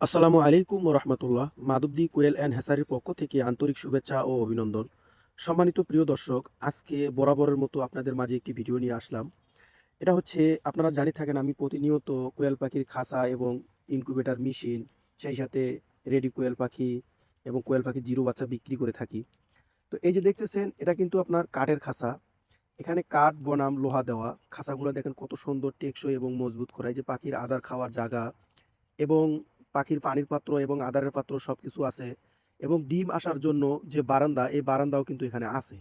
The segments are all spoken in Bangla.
আসসালামু আলাইকুম রহমতুল্লাহ। মাধবদী কোয়েল অ্যান্ড হেসারির পক্ষ থেকে আন্তরিক শুভেচ্ছা ও অভিনন্দন। সম্মানিত প্রিয় দর্শক, আজকে বরাবরের মতো আপনাদের মাঝে একটি ভিডিও নিয়ে আসলাম। এটা হচ্ছে, আপনারা জানি থাকেন আমি প্রতিনিয়ত কোয়েল পাখির খাসা এবং ইনকিউবেটার মেশিন, সেই সাথে রেডি কোয়েল পাখি এবং কোয়েল পাখি জিরো বাচ্চা বিক্রি করে থাকি। তো এই যে দেখতেছেন, এটা কিন্তু আপনার কাঠের খাসা এখানে কাঠ, বনাম, লোহা দেওয়া। খাসাগুলো দেখেন কত সুন্দর, টেকসই এবং মজবুত করা। এই যে পাখির আদার খাওয়ার জায়গা এবং পাখির পানির পাত্র এবং আদারের পাত্র সব কিছু আছে এবং ডিম আসার জন্য যে বারান্দা, এই বারান্দাও কিন্তু এখানে আছে।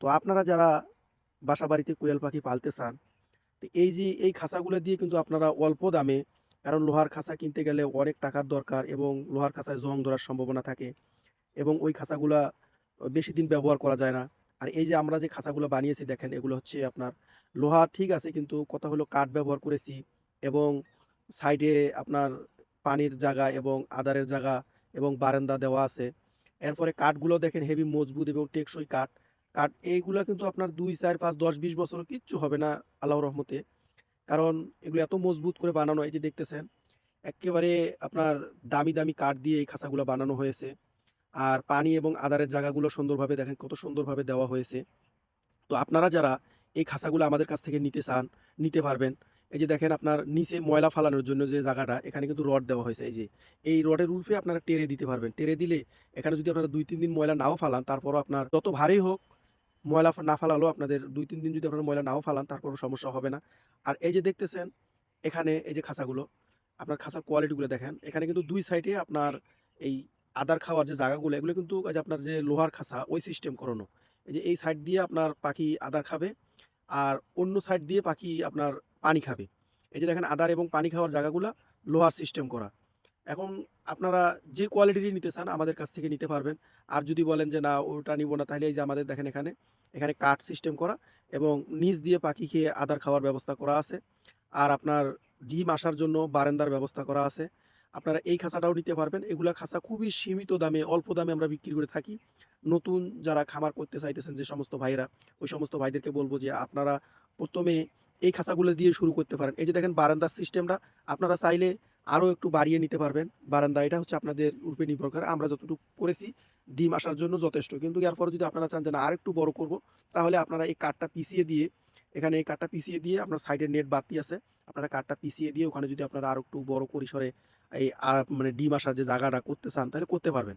তো আপনারা যারা বাসা বাড়িতে কোয়েল পাখি পালতে চান, তো এই যে এই খাঁচাগুলো দিয়ে কিন্তু আপনারা অল্প দামে, কারণ লোহার খাঁচা কিনতে গেলে অনেক টাকার দরকার এবং লোহার খাঁচায় জং ধরার সম্ভাবনা থাকে এবং ওই খাঁচাগুলা বেশি দিন ব্যবহার করা যায় না। আর এই যে আমরা যে খাঁচাগুলো বানিয়েছি, দেখেন এগুলো হচ্ছে আপনার লোহা ঠিক আছে, কিন্তু কথা হলো কাঠ ব্যবহার করেছি এবং সাইডে আপনার পানির জায়গা এবং আদারের জায়গা এবং বারান্দা দেওয়া আছে। এরপরে কাঠগুলো দেখেন হেভি মজবুত এবং টেকসই কাঠ। কাঠ এইগুলো কিন্তু আপনার দুই, চার, পাঁচ, দশ, বিশ বছর কিচ্ছু হবে না আল্লাহর রহমতে। কারণ এগুলো এত মজবুত করে বানানো, এই যে দেখতেছেন, একেবারে আপনার দামি দামি কাঠ দিয়ে এই খাঁচাগুলো বানানো হয়েছে। আর পানি এবং আদারের জায়গাগুলো সুন্দরভাবে দেখেন কত সুন্দরভাবে দেওয়া হয়েছে। তো আপনারা যারা এই খাঁচাগুলো আমাদের কাছ থেকে নিতে চান, নিতে পারবেন এই যে দেখেন আপনার নিচে ময়লা ফালানোর জন্য যে জায়গাটা এখানে কিন্তু রড দেওয়া হয়েছে। এই যে এই রডের উল্পে আপনারা টেরে দিতে পারবেন। টেরে দিলে এখানে যদি আপনারা দুই তিন দিন ময়লা নাও ফালান তারপরও আপনার যত ভারী হোক ময়লা না ফালালেও আপনাদের দুই তিন দিন যদি আপনারা ময়লা নাও ফালান তারপরও সমস্যা হবে না। আর এই যে দেখতেছেন এখানে এই যে খাঁচাগুলো আপনার খাঁচার কোয়ালিটিগুলো দেখেন। এখানে কিন্তু দুই সাইডে আপনার এই আদার খাওয়ার যে জায়গাগুলো এগুলো কিন্তু আপনার যে লোহার খাঁচা ওই সিস্টেম করানো। এই যে এই সাইড দিয়ে আপনার পাখি আদার খাবে আর অন্য সাইড দিয়ে পাখি আপনার পানি খাবে। এই যে দেখেন আদার এবং পানি খাওয়ার জায়গাগুলো লোহার সিস্টেম করা। এখন আপনারা যে কোয়ালিটির নিতে চান আমাদের কাছ থেকে নিতে পারবেন। আর যদি বলেন যে, না, ওটা নিব না, তাহলে এই যে আমাদের দেখেন এখানে এখানে কাঠ সিস্টেম করা এবং নিচ দিয়ে পাখি খেয়ে আদার খাওয়ার ব্যবস্থা করা আছে। আর আপনার ডিম আসার জন্য বারান্দার ব্যবস্থা করা আছে। আপনারা এই খাঁচাটাও নিতে পারবেন। এগুলা খাঁচা খুবই সীমিত দামে, অল্প দামে আমরা বিক্রি করে থাকি। নতুন যারা খামার করতে চাইতেছেন যে সমস্ত ভাইরা ওই সমস্ত ভাইদেরকে বলব যে, আপনারা প্রথমে এই খাঁচাগুলো দিয়ে শুরু করতে পারেন। এই যে দেখেন বারান্দার সিস্টেমটা, আপনারা চাইলে আরও একটু বাড়িয়ে নিতে পারবেন। বারান্দা এটা হচ্ছে আপনাদের উপরে নির্ভর করে। আমরা যতটুকু করেছি, ডিম আসার জন্য যথেষ্ট। কিন্তু এরপরে যদি আপনারা চান যে না, আরেকটু বড় করব, তাহলে আপনারা এই কাঠটা পিছিয়ে দিয়ে, এখানে এই কাঠটা পিছিয়ে দিয়ে আপনার সাইডের নেট বাড়তি আছে। আপনারা কাঠটা পিছিয়ে দিয়ে ওখানে যদি আপনারা আরও একটু বড় পরিসরে এই মানে ডিম আসার যে জায়গাটা করতে চান, তাহলে করতে পারবেন।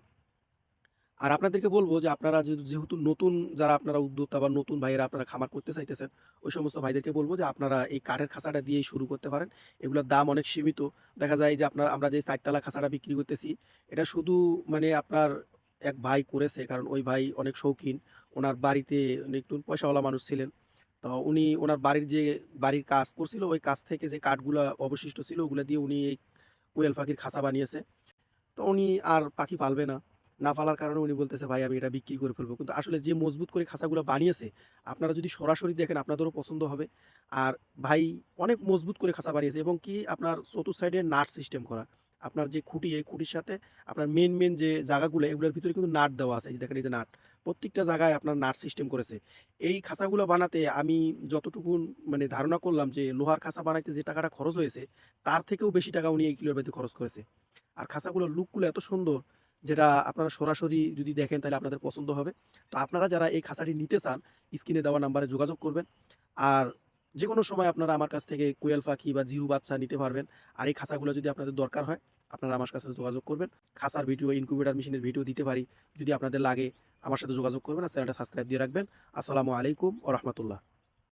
আর আপনাদেরকে বলব যে আপনারা যেহেতু নতুন যারা আপনারা উদ্যোক্তা বা নতুন ভাইয়েরা আপনারা খামার করতে চাইতেছেন, ওই সমস্ত ভাইদেরকে বলব যে আপনারা এই কাঠের খাঁচাটা দিয়েই শুরু করতে পারেন। এগুলোর দাম অনেক সীমিত। দেখা যায় যে আপনার, আমরা যে চারতলা খাঁচাটা বিক্রি করতেছি, এটা শুধু মানে আপনার এক ভাই করেছে, কারণ ওই ভাই অনেক শৌখিন। ওনার বাড়িতে একটু পয়সাওয়ালা মানুষ ছিলেন। তো উনি, ওনার বাড়ির যে বাড়ির কাজ করছিল, ওই কাজ থেকে যে কাঠগুলো অবশিষ্ট ছিল, ওগুলো দিয়ে উনি এই কোয়েল পাখির খাঁচা বানিয়েছে। তো উনি আর পাখি পালবে না। না পালার কারণে উনি বলতেছে, ভাই, আমি এটা বিক্রি করে ফেলব। কিন্তু আসলে যে মজবুত করে খাঁচাগুলো বানিয়েছে, আপনারা যদি সরাসরি দেখেন, আপনাদেরও পছন্দ হবে। আর ভাই, অনেক মজবুত করে খাঁচা বানিয়েছে এবং কি আপনার চতুর সাইডে নাট সিস্টেম করা। আপনার যে খুঁটি, এই খুঁটির সাথে আপনার মেন মেন যে জায়গাগুলো, এগুলোর ভিতরে কিন্তু নাট দেওয়া আছে। দেখেন, এই যে নাট। প্রত্যেকটা জায়গায় আপনার নাট সিস্টেম করেছে। এই খাঁচাগুলো বানাতে আমি যতটুকু মানে ধারণা করলাম যে লোহার খাঁচা বানাইতে যে টাকাটা খরচ হয়েছে, তার থেকেও বেশি টাকা উনি এই কিলোর ভিতরে খরচ করেছে। আর খাঁচাগুলোর লুকগুলো এত সুন্দর। যেটা আপনারা সরাসরি যদি দেখেন তাহলে আপনাদের পছন্দ হবে। তো আপনারা যারা এই খাঁচাটি নিতে চান, স্ক্রিনে দেওয়া নাম্বারে যোগাযোগ করবেন। আর যে কোনো সময় আপনারা আমার কাছ থেকে কোয়েল পাখি বা জিরু বাচ্চা নিতে পারবেন। আর এই খাঁচাগুলো যদি আপনাদের দরকার হয়, আপনারা আমার কাছে যোগাযোগ করবেন। খাঁচার ভিডিও ইনকিউবেটার মেশিনের ভিডিও দিতে পারি। যদি আপনাদের লাগে, আমার সাথে যোগাযোগ করবেন আর চ্যানেলটা সাবস্ক্রাইব দিয়ে রাখবেন। আসসালামু আলাইকুম ও রহমতুল্লাহ।